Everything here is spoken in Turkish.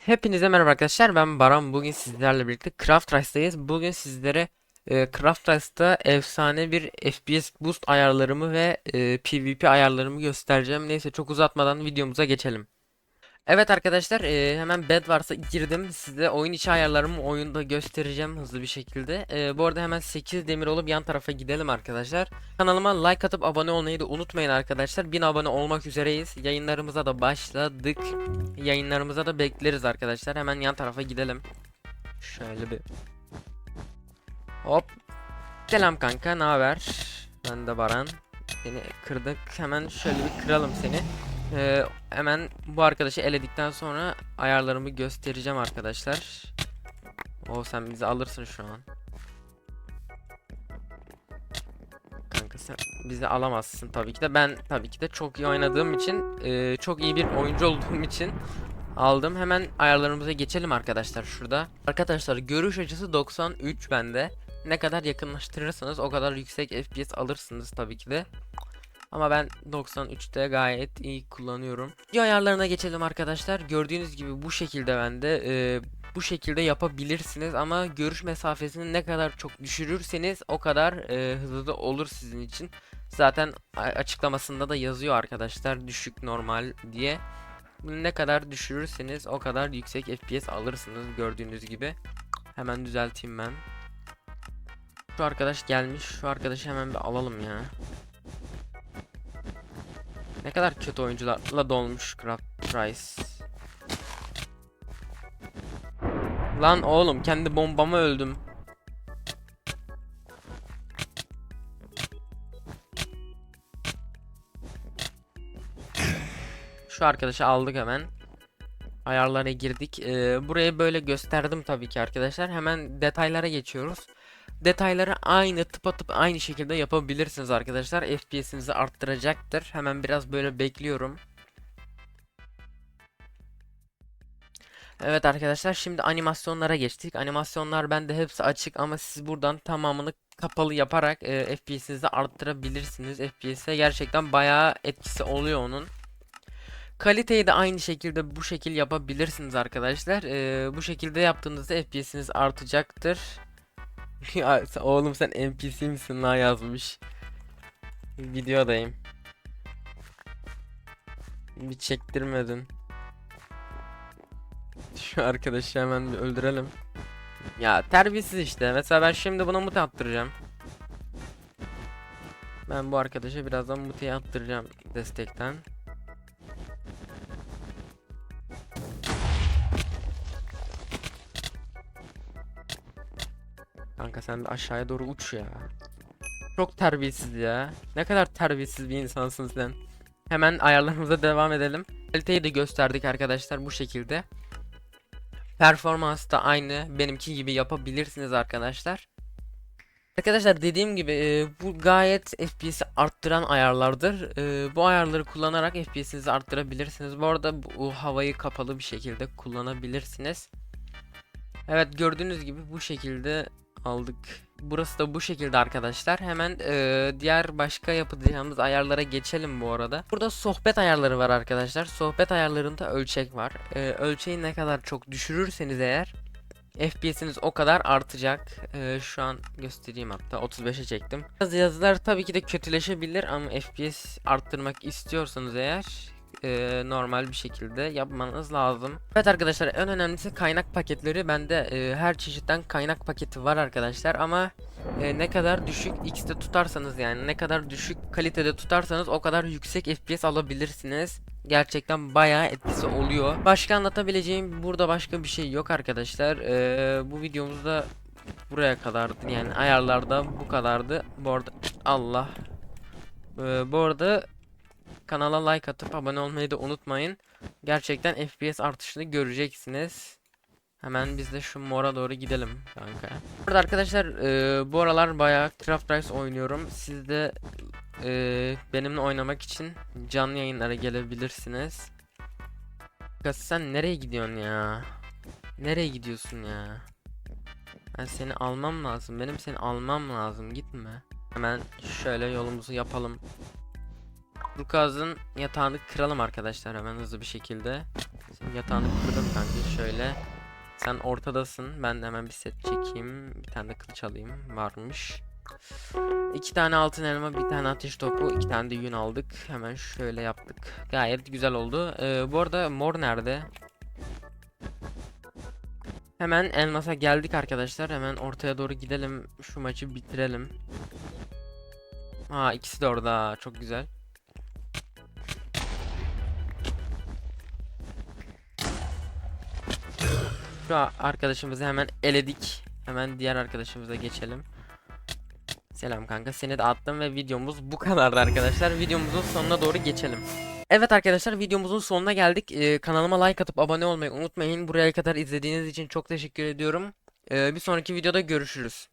Hepinize merhaba arkadaşlar ben Baran. Bugün sizlerle birlikte Craft Rice'dayız. Bugün sizlere e, Craft Rice'da efsane bir FPS boost ayarlarımı ve e, PvP ayarlarımı göstereceğim. Neyse çok uzatmadan videomuza geçelim Evet arkadaşlar e, hemen Bedwars'a girdim size oyun içi ayarlarımı oyunda göstereceğim hızlı bir şekilde E, bu arada hemen 8 demir olup yan tarafa gidelim arkadaşlar Kanalıma like atıp abone olmayı da unutmayın arkadaşlar 1000 abone olmak üzereyiz yayınlarımıza da başladık Yayınlarımıza da bekleriz arkadaşlar. Hemen yan tarafa gidelim. Şöyle bir. Hop. Selam kanka, ne haber? Ben de Baran. Seni kırdık. Hemen şöyle bir kıralım seni. Ee, hemen bu arkadaşı eledikten sonra ayarlarımı göstereceğim arkadaşlar. O sen bizi alırsın şu an. Kanka sen bizi alamazsın tabii ki de. Ben tabii ki de çok iyi oynadığım için, e, çok iyi bir oyuncu olduğum için aldım. Hemen ayarlarımıza geçelim arkadaşlar şurada. Arkadaşlar görüş açısı 93 bende. Ne kadar yakınlaştırırsanız o kadar yüksek FPS alırsınız tabii ki de. Ama ben 93'te gayet iyi kullanıyorum. Video ayarlarına geçelim arkadaşlar. Gördüğünüz gibi bu şekilde bende. e, bu şekilde yapabilirsiniz ama görüş mesafesini ne kadar çok düşürürseniz o kadar e, hızlı olur sizin için. Zaten açıklamasında da yazıyor arkadaşlar düşük normal diye. Bunu ne kadar düşürürseniz o kadar yüksek FPS alırsınız gördüğünüz gibi. Hemen düzelteyim ben. Şu arkadaş gelmiş. Şu arkadaşı hemen bir alalım ya. Ne kadar kötü oyuncularla dolmuş Craft Rice. Lan oğlum kendi bombama öldüm. Şu arkadaşı aldık hemen. Ayarlara girdik. Ee, burayı böyle gösterdim tabii ki arkadaşlar. Hemen detaylara geçiyoruz. Detayları aynı tıpatıp aynı şekilde yapabilirsiniz arkadaşlar. FPS'inizi arttıracaktır. Hemen biraz böyle bekliyorum. Evet arkadaşlar şimdi animasyonlara geçtik. Animasyonlar bende hepsi açık ama siz buradan tamamını kapalı yaparak e, FPS'inizi arttırabilirsiniz. FPS'e gerçekten bayağı etkisi oluyor onun. Kaliteyi de aynı şekilde bu şekil yapabilirsiniz arkadaşlar. Ee, bu şekilde yaptığınızda FPS'iniz artacaktır. ya oğlum sen NPC misin lan yazmış. Videodayım. Bir çektirmedin. Şu arkadaşı hemen bir öldürelim. Ya terbiyesiz işte. Mesela ben şimdi buna mute attıracağım. Ben bu arkadaşa birazdan mute'ye attıracağım destekten. Kanka sen bir aşağıya doğru uç ya. Çok terbiyesiz ya. Ne kadar terbiyesiz bir insansın sen. Hemen ayarlarımıza devam edelim. Kaliteyi de gösterdik arkadaşlar bu şekilde. Performans da aynı benimki gibi yapabilirsiniz arkadaşlar. Arkadaşlar dediğim gibi e, bu gayet FPS'i arttıran ayarlardır. E, bu ayarları kullanarak FPS'inizi arttırabilirsiniz. Bu arada bu havayı kapalı bir şekilde kullanabilirsiniz. Evet gördüğünüz gibi bu şekilde aldık. Burası da bu şekilde arkadaşlar. Hemen e, diğer başka yapacağımız ayarlara geçelim bu arada. Burada sohbet ayarları var arkadaşlar. Sohbet ayarlarında ölçek var. E, ölçeği ne kadar çok düşürürseniz eğer FPS'iniz o kadar artacak. E, şu an göstereyim hatta 35'e çektim. Yazılar tabii ki de kötüleşebilir ama FPS arttırmak istiyorsanız eğer e, normal bir şekilde yapmanız lazım. Evet arkadaşlar en önemlisi kaynak paketleri. Bende e, her çeşitten kaynak paketi var arkadaşlar ama e, ne kadar düşük X'te tutarsanız yani ne kadar düşük kalitede tutarsanız o kadar yüksek FPS alabilirsiniz. Gerçekten bayağı etkisi oluyor. Başka anlatabileceğim burada başka bir şey yok arkadaşlar. E, bu videomuzda buraya kadardı yani ayarlarda bu kadardı. Bu arada Allah. E, bu arada Kanala like atıp abone olmayı da unutmayın. Gerçekten FPS artışını göreceksiniz. Hemen biz de şu mora doğru gidelim kanka. Burada arkadaşlar e, bu aralar bayağı Craft Rice oynuyorum. Siz de e, benimle oynamak için canlı yayınlara gelebilirsiniz. Kız sen nereye gidiyorsun ya? Nereye gidiyorsun ya? Ben seni almam lazım. Benim seni almam lazım. Gitme. Hemen şöyle yolumuzu yapalım. Turkuaz'ın yatağını kıralım arkadaşlar hemen hızlı bir şekilde. Senin yatağını kırdım kanka şöyle. Sen ortadasın. Ben hemen bir set çekeyim. Bir tane de kılıç alayım. Varmış. İki tane altın elma, bir tane ateş topu, iki tane de yün aldık. Hemen şöyle yaptık. Gayet güzel oldu. Ee, bu arada mor nerede? Hemen elmasa geldik arkadaşlar. Hemen ortaya doğru gidelim. Şu maçı bitirelim. Ha ikisi de orada. Çok güzel. Şu arkadaşımızı hemen eledik. Hemen diğer arkadaşımıza geçelim. Selam kanka seni de attım ve videomuz bu kadardı arkadaşlar. Videomuzun sonuna doğru geçelim. Evet arkadaşlar videomuzun sonuna geldik. Ee, kanalıma like atıp abone olmayı unutmayın. Buraya kadar izlediğiniz için çok teşekkür ediyorum. Ee, bir sonraki videoda görüşürüz.